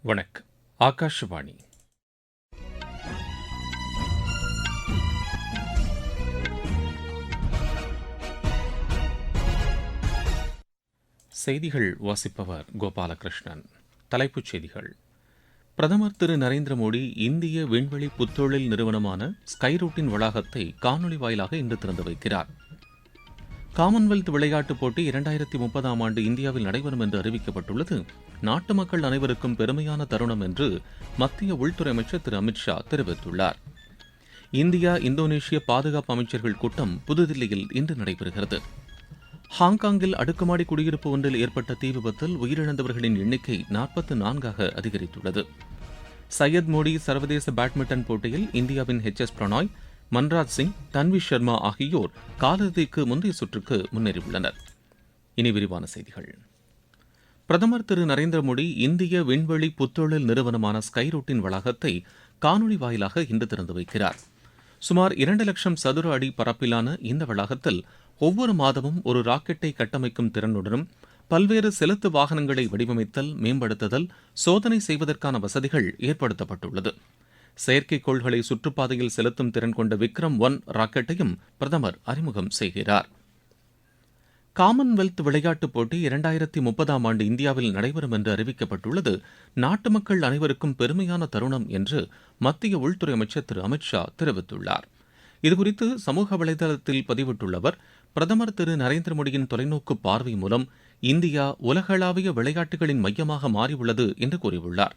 வணக்கம். ஆகாஷவாணி. செய்திகள் வாசிப்பவர் கோபாலகிருஷ்ணன். தலைப்புச் செய்திகள். பிரதமர் திரு நரேந்திர மோடி இந்திய விண்வெளி புத்தொழில் நிறுவனமான ஸ்கைரூட்டின் வளாகத்தை காணொலி வாயிலாக இன்று திறந்து வைக்கிறார். காமன்வெல்த் விளையாட்டுப் போட்டி இரண்டாயிரத்தி முப்பதாம் ஆண்டு இந்தியாவில் நடைபெறும் என்று அறிவிக்கப்பட்டுள்ளது. நாட்டு மக்கள் அனைவருக்கும் பெருமையான தருணம் என்று மத்திய உள்துறை அமைச்சர் திரு அமித்ஷா தெரிவித்துள்ளார். இந்தியா இந்தோனேஷிய பாதுகாப்பு அமைச்சர்கள் கூட்டம் புதுதில்லியில் இன்று நடைபெறுகிறது. ஹாங்காங்கில் அடுக்குமாடி குடியிருப்பு ஒன்றில் ஏற்பட்ட தீ விபத்தில் உயிரிழந்தவர்களின் எண்ணிக்கை நாற்பத்து நான்காக அதிகரித்துள்ளது. சையத் மோடி சர்வதேச பேட்மிண்டன் போட்டியில் இந்தியாவின் ஹெச் எஸ் பிரணாய் மன்ராஜ் சிங் தன்வி சர்மா ஆகியோர் காலிறுதிக்கு முந்தைய சுற்றுக்கு முன்னேறியுள்ளனர். இனி விரிவான செய்திகள். பிரதமர் திரு நரேந்திர மோடி இந்திய விண்வெளி புத்தொழில் நிறுவனமான ஸ்கைரூட்டின் வளாகத்தை காணொலி வாயிலாக இன்று திறந்து வைக்கிறார். சுமார் இரண்டு லட்சம் சதுர அடி பரப்பிலான இந்த வளாகத்தில் ஒவ்வொரு மாதமும் ஒரு ராக்கெட்டை கட்டமைக்கும் திறனுடனும் பல்வேறு செலுத்து வாகனங்களை வடிவமைத்தல் மேம்படுத்துதல் சோதனை செய்வதற்கான வசதிகள் ஏற்படுத்தப்பட்டுள்ளது. செயற்கைக்கோள்களை சுற்றுப்பாதையில் செலுத்தும் திறன் கொண்ட விக்ரம் ஒன் ராக்கெட்டையும் பிரதமர் அறிமுகம் செய்கிறார். காமன்வெல்த் விளையாட்டுப் போட்டி இரண்டாயிரத்தி முப்பதாம் ஆண்டு இந்தியாவில் நடைபெறும் என்று அறிவிக்கப்பட்டுள்ளது. நாட்டு மக்கள் அனைவருக்கும் பெருமையான தருணம் என்று மத்திய உள்துறை அமைச்சர் திரு. அமித்ஷா தெரிவித்துள்ளார். இதுகுறித்து சமூக வலைதளத்தில் பதிவிட்டுள்ள அவர் பிரதமர் திரு. நரேந்திர மோடியின் தொலைநோக்கு பார்வை மூலம் இந்தியா உலகளாவிய விளையாட்டுகளின் மையமாக மாறியுள்ளது என்று கூறியுள்ளார்.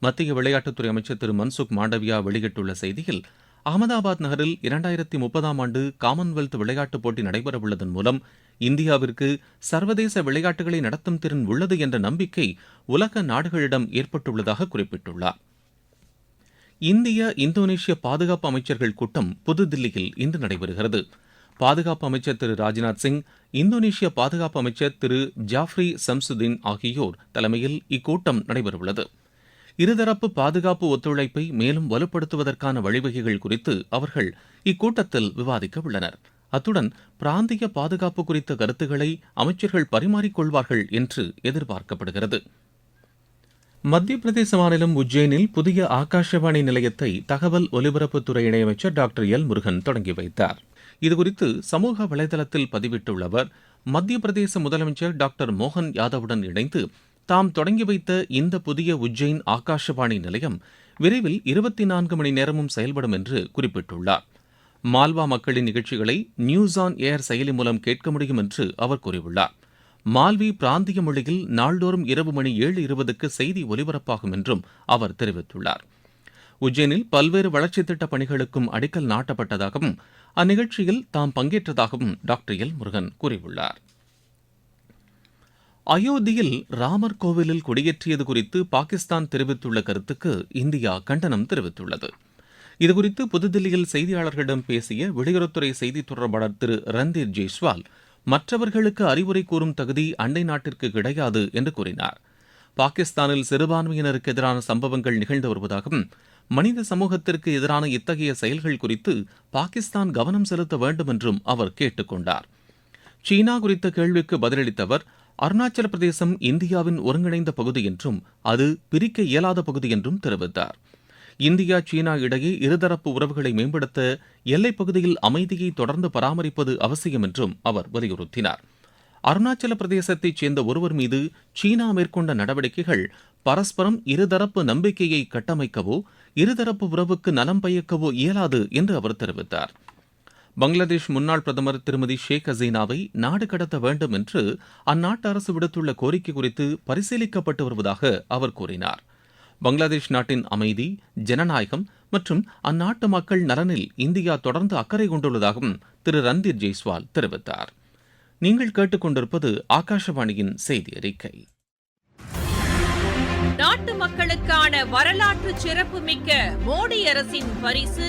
மத்திய விளையாட்டுத்துறை அமைச்சர் திரு மன்சுக் மாண்டவியா வெளியிட்டுள்ள செய்தியில் அகமதாபாத் நகரில் இரண்டாயிரத்தி முப்பதாம் ஆண்டு காமன்வெல்த் விளையாட்டுப் போட்டி நடைபெறவுள்ளதன் மூலம் இந்தியாவிற்கு சர்வதேச விளையாட்டுகளை நடத்தும் திறன் உள்ளது என்ற நம்பிக்கை உலக நாடுகளிடம் ஏற்பட்டுள்ளதாக குறிப்பிட்டுள்ளார். இந்திய இந்தோனேஷிய பாதுகாப்பு அமைச்சர்கள் கூட்டம் புதுதில்லியில் இன்று நடைபெறுகிறது. பாதுகாப்பு அமைச்சர் திரு ராஜ்நாத் சிங் இந்தோனேஷிய பாதுகாப்பு அமைச்சர் திரு ஜாஃப்ரி சம்சுதீன் ஆகியோர் தலைமையில் இக்கூட்டம் நடைபெறவுள்ளது. இருதரப்பு பாதுகாப்பு ஒத்துழைப்பை மேலும் வலுப்படுத்துவதற்கான வழிவகைகள் குறித்து அவர்கள் இக்கூட்டத்தில் விவாதிக்க உள்ளனர். அத்துடன் பிராந்திய பாதுகாப்பு குறித்த கருத்துக்களை அமைச்சர்கள் பரிமாறிக்கொள்வார்கள் என்று எதிர்பார்க்கப்படுகிறது. மத்திய பிரதேச மாநிலம் உஜ்ஜைனில் புதிய ஆகாஷவாணி நிலையத்தை தகவல் ஒலிபரப்புத்துறை இணையமைச்சர் டாக்டர் எல் முருகன் தொடங்கி வைத்தார். இதுகுறித்து சமூக வலைதளத்தில் பதிவிட்டுள்ள அவர் மத்திய பிரதேச முதலமைச்சர் டாக்டர் மோகன் யாதவுடன் இணைந்து தாம் தொடங்கி வைத்த இந்த புதிய உஜ்ஜைன் ஆகாஷவாணி நிலையம் விரைவில் இருபத்தி நான்கு மணி நேரமும் செயல்படும் என்று குறிப்பிட்டுள்ளார். மால்வா மக்களின் நிகழ்ச்சிகளை நியூஸ் ஆன் ஏர் செயலி மூலம் கேட்க முடியும் என்று அவர் கூறியுள்ளார். மால்வி பிராந்திய மொழியில் நாள்தோறும் இரவு மணி ஏழு இருபதுக்கு செய்தி ஒலிபரப்பாகும் என்றும் அவர் தெரிவித்துள்ளார். உஜ்ஜைனில் பல்வேறு வளர்ச்சித் திட்ட பணிகளுக்கும் அடிக்கல் நாட்டப்பட்டதாகவும் அந்நிகழ்ச்சியில் தாம் பங்கேற்றதாகவும் டாக்டர் எல் முருகன் கூறியுள்ளார். அயோத்தியில் ராமர் கோவிலில் கொடியேற்றியது குறித்து பாகிஸ்தான் தெரிவித்துள்ள கருத்துக்கு இந்தியா கண்டனம் தெரிவித்துள்ளது. இதுகுறித்து புதுதில்லியில் செய்தியாளர்களிடம் பேசிய வெளியுறவுத்துறை செய்தித் தொடர்பாளர் திரு ரந்தீர் ஜெய்ஸ்வால் மற்றவர்களுக்கு அறிவுரை கூறும் தகுதி அண்டை நாட்டிற்கு கிடையாது என்று கூறினார். பாகிஸ்தானில் சிறுபான்மையினருக்கு எதிரான சம்பவங்கள் நிகழ்ந்து வருவதாகவும் மனித சமூகத்திற்கு எதிரான இத்தகைய செயல்கள் குறித்து பாகிஸ்தான் கவனம் செலுத்த வேண்டும் என்றும் அவர் கேட்டுக் கொண்டார். சீனா குறித்த கேள்விக்கு பதிலளித்த அவர் அருணாச்சல பிரதேசம் இந்தியாவின் ஒருங்கிணைந்த பகுதி என்றும் அது பிரிக்க இயலாத பகுதி என்றும் தெரிவித்தார். இந்தியா சீனா இடையே இருதரப்பு உறவுகளை மேம்படுத்த எல்லைப் பகுதியில் அமைதியை தொடர்ந்து பராமரிப்பது அவசியம் என்றும் அவர் வலியுறுத்தினார். அருணாச்சல பிரதேசத்தைச் சேர்ந்த ஒருவர் மீது சீனா மேற்கொண்ட நடவடிக்கைகள் பரஸ்பரம் இருதரப்பு நம்பிக்கையை கட்டமைக்கவோ இருதரப்பு உறவுக்கு நலம் பயக்கவோ இயலாது என்று அவர் தெரிவித்தார். பங்களாதேஷ் முன்னாள் பிரதமர் திருமதி ஷேக் ஹசீனாவை நாடு கடத்த வேண்டும் என்று அந்நாட்டு அரசு விடுத்துள்ள கோரிக்கை குறித்து பரிசீலிக்கப்பட்டு வருவதாக அவர் கூறினார். பங்களாதேஷ் நாட்டின் அமைதி ஜனநாயகம் மற்றும் அந்நாட்டு மக்கள் நலனில் இந்தியா தொடர்ந்து அக்கறை கொண்டுள்ளதாகவும் திரு ரந்தீர் ஜெய்ஸ்வால் தெரிவித்தார். நீங்கள் கேட்டுக்கொண்டிருப்பது ஆகாஷவாணியின் செய்தி அறிக்கை. நாட்டு மக்களுக்கான வரலாற்று சிறப்புமிக்க மோடி அரசின் பரிசு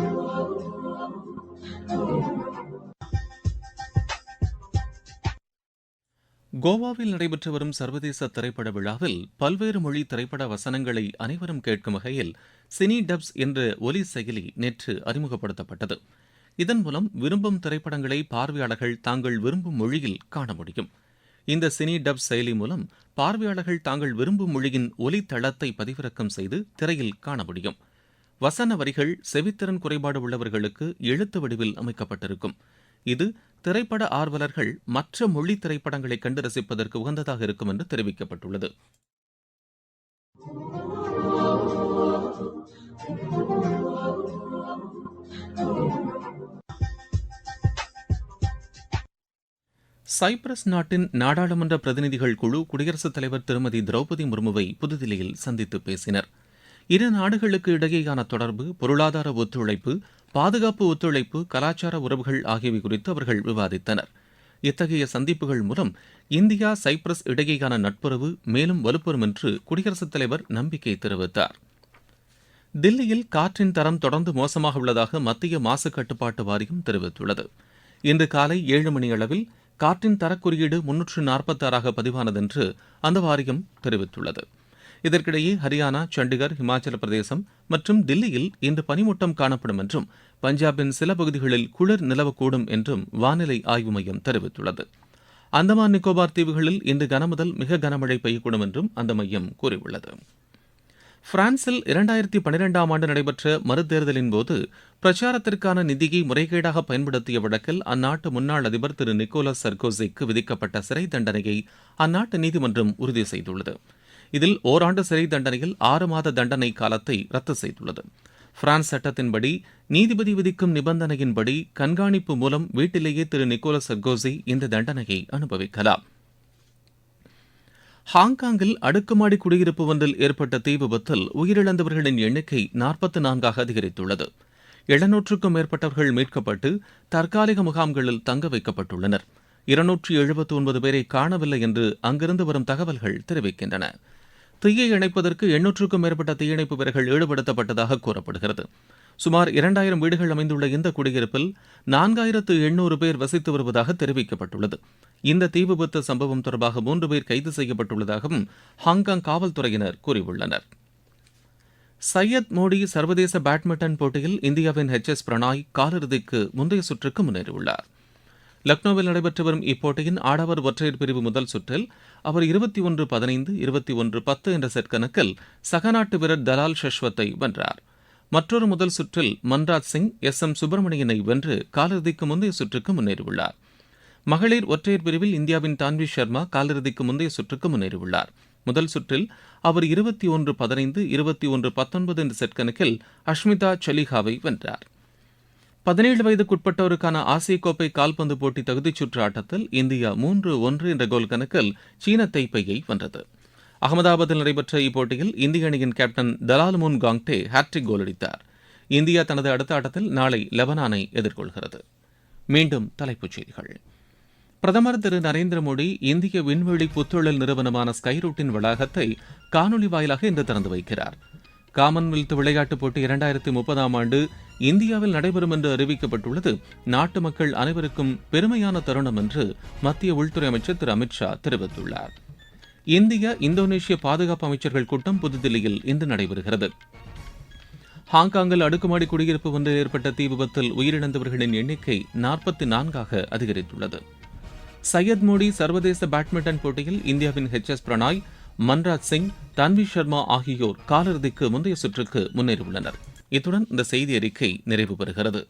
கோவாவில் நடைபெற்று வரும் சர்வதேச திரைப்பட விழாவில் பல்வேறு மொழி திரைப்பட வசனங்களை அனைவரும் கேட்கும் வகையில் சினி டப்ஸ் என்ற ஒலி செயலி நேற்று அறிமுகப்படுத்தப்பட்டது. இதன் மூலம் விரும்பும் திரைப்படங்களை பார்வையாளர்கள் தாங்கள் விரும்பும் மொழியில் காண முடியும். இந்த சினி டப் செயலி மூலம் பார்வையாளர்கள் தாங்கள் விரும்பும் மொழியின் ஒலி தளத்தை பதிவிறக்கம் செய்து திரையில் காண முடியும். வசன வரிகள் செவித்திறன் குறைபாடு உள்ளவர்களுக்கு எழுத்து வடிவில் அமைக்கப்பட்டிருக்கும். இது திரைப்பட ஆர்வலர்கள் மற்ற மொழி திரைப்படங்களை கண்டு ரசிப்பதற்கு உகந்ததாக இருக்கும் என்று தெரிவிக்கப்பட்டுள்ளது. சைப்ரஸ் நாட்டின் நாடாளுமன்ற பிரதிநிதிகள் குழு குடியரசுத் தலைவர் திருமதி திரௌபதி முர்முவை புதுதில்லியில் சந்தித்து பேசினர். இரு நாடுகளுக்கு இடையேயான தொடர்பு பொருளாதார ஒத்துழைப்பு பாதுகாப்பு ஒத்துழைப்பு கலாச்சார உறவுகள் ஆகியவை குறித்து அவர்கள் விவாதித்தனர். இத்தகைய சந்திப்புகள் மூலம் இந்தியா சைப்ரஸ் இடையேயான நட்புறவு மேலும் வலுப்பெறும் என்று குடியரசுத் தலைவர் நம்பிக்கை தெரிவித்தார். தில்லியில் காற்றின் தரம் தொடர்ந்து மோசமாக உள்ளதாக மத்திய மாசு கட்டுப்பாட்டு வாரியம் தெரிவித்துள்ளது. இன்று காலை ஏழு மணி அளவில் காற்றின் தரக்குறியீடு முன்னூற்று நாற்பத்தாறாக பதிவானது என்று அந்த வாரியம் தெரிவித்துள்ளது. இதற்கிடையே ஹரியானா சண்டிகர் இமாச்சல பிரதேசம் மற்றும் தில்லியில் இன்று பனிமூட்டம் காணப்படும் என்றும் பஞ்சாபின் சில பகுதிகளில் குளிர் நிலவக்கூடும் என்றும் வானிலை ஆய்வு மையம் தெரிவித்துள்ளது. அந்தமான் நிக்கோபார் தீவுகளில் இன்று கனமுதல் மிக கனமழை பெய்யக்கூடும் என்றும் அந்த மையம் கூறியுள்ளது. பிரான்சில் இரண்டாயிரத்தி பனிரெண்டாம் ஆண்டு நடைபெற்ற மறுதேர்தலின் போது பிரச்சாரத்திற்கான நிதியை முறைகேடாக பயன்படுத்திய வழக்கில் அந்நாட்டு முன்னாள் அதிபர் திரு நிக்கோலஸ் சர்கோசிக்கு விதிக்கப்பட்ட சிறை தண்டனையை அந்நாட்டு நீதிமன்றம் உறுதி செய்துள்ளது. இதில் ஓராண்டு சிறை தண்டனையில் ஆறு மாத தண்டனை காலத்தை ரத்து செய்துள்ளது. பிரான்ஸ் சட்டத்தின்படி நீதிபதி விதிக்கும் நிபந்தனையின்படி கண்காணிப்பு மூலம் வீட்டிலேயே திரு நிக்கோலஸ் சர்கோசி இந்த தண்டனையை அனுபவிக்கலாம். ஹாங்காங்கில் அடுக்குமாடி குடியிருப்பு ஒன்றில் ஏற்பட்ட தீ விபத்தில் உயிரிழந்தவர்களின் எண்ணிக்கை நாற்பத்தி நான்காக அதிகரித்துள்ளது. எழுநூற்றுக்கும் மேற்பட்டவர்கள் மீட்கப்பட்டு தற்காலிக முகாம்களில் தங்க வைக்கப்பட்டுள்ளனர். இருநூற்றி எழுபத்தி ஒன்பது பேரை காணவில்லை என்று அங்கிருந்து வரும் தகவல்கள் தெரிவிக்கின்றன. தீயை இணைப்பதற்கு எண்ணூற்றுக்கும் மேற்பட்ட தீயணைப்பு வீரர்கள் ஈடுபடுத்தப்பட்டதாக கூறப்படுகிறது. சுமார் இரண்டாயிரம் வீடுகள் அமைந்துள்ள இந்த குடியிருப்பில் நான்காயிரத்து எண்ணூறு பேர் வசித்து வருவதாக தெரிவிக்கப்பட்டுள்ளது. இந்த தீ விபத்து சம்பவம் தொடர்பாக மூன்று பேர் கைது செய்யப்பட்டுள்ளதாகவும் ஹாங்காங் காவல்துறையினர் கூறியுள்ளனர். சையத் மோடி சர்வதேச பேட்மிண்டன் போட்டியில் இந்தியாவின் ஹெச் எஸ் பிரணாய் காலிறுதிக்கு முந்தைய சுற்றுக்கு முன்னேறியுள்ளார். லக்னோவில் நடைபெற்று வரும் இப்போட்டியின் ஆடவர் ஒற்றையர் பிரிவு முதல் சுற்றில் அவர் இருபத்தி ஒன்று பதினைந்து இருபத்தி ஒன்று பத்து என்ற செட் கணக்கில் சகநாட்டு வீரர் தலால் ஷஷ்வத்தை வென்றார். மற்றொரு முதல் சுற்றில் மன்ராஜ் சிங் எஸ் எம் சுப்பிரமணியனை வென்று காலிறுதிக்கு முந்தைய சுற்றுக்கு முன்னேறியுள்ளார். மகளிர் ஒற்றையர் பிரிவில் இந்தியாவின் தான்வி சர்மா காலிறுதிக்கு முந்தைய சுற்றுக்கு முன்னேறியுள்ளார். முதல் சுற்றில் அவர் இருபத்தி ஒன்று பதினைந்து இருபத்தி ஒன்று பத்தொன்பது என்ற செட் கணக்கில் அஷ்மிதா சலிஹாவை வென்றார். பதினேழு வயதுக்குட்பட்டோருக்கான ஆசிய கோப்பை கால்பந்து போட்டி தகுதிச் சுற்று ஆட்டத்தில் இந்தியா மூன்று ஒன்று என்ற கோல் கணக்கில் சீன தைப்பையை வென்றது. அகமதாபாத்தில் நடைபெற்ற இப்போட்டியில் இந்திய அணியின் கேப்டன் தலால்முன் காங்டே ஹாட்ரிக் கோல் அடித்தார். இந்தியா தனது அடுத்த ஆட்டத்தில் நாளை லெபனானை எதிர்கொள்கிறது. மீண்டும் தலைப்புச் செய்திகள். பிரதமர் திரு நரேந்திர மோடி இந்திய விண்வெளி புத்தொழில் நிறுவனமான ஸ்கைரூட்டின் வளாகத்தை காணொலி வாயிலாக இன்று திறந்து வைக்கிறார். காமன்வெல்த் விளையாட்டுப் போட்டி இரண்டாயிரத்தி முப்பதாம் ஆண்டு இந்தியாவில் நடைபெறும் என்று அறிவிக்கப்பட்டுள்ளது. நாட்டு மக்கள் அனைவருக்கும் பெருமையான தருணம் என்று மத்திய உள்துறை அமைச்சர் திரு அமித்ஷா தெரிவித்துள்ளார். இந்திய இந்தோனேஷிய பாதுகாப்பு அமைச்சர்கள் கூட்டம் புதுதில்லியில் இன்று நடைபெறுகிறது. ஹாங்காங்கில் அடுக்குமாடி குடியிருப்பு ஒன்றில் ஏற்பட்ட தீ விபத்தில் உயிரிழந்தவர்களின் எண்ணிக்கை நாற்பத்தி நான்காக அதிகரித்துள்ளது. சையத் மோடி சர்வதேச பேட்மிண்டன் போட்டியில் இந்தியாவின் ஹெச் எஸ் பிரணாய் மன்ராஜ் சிங் தன்வி சர்மா ஆகியோர் காலிறுதிக்கு முந்தைய சுற்றுக்கு முன்னேறியுள்ளனர். இத்துடன் இந்த செய்தி அறிக்கை நிறைவு பெறுகிறது.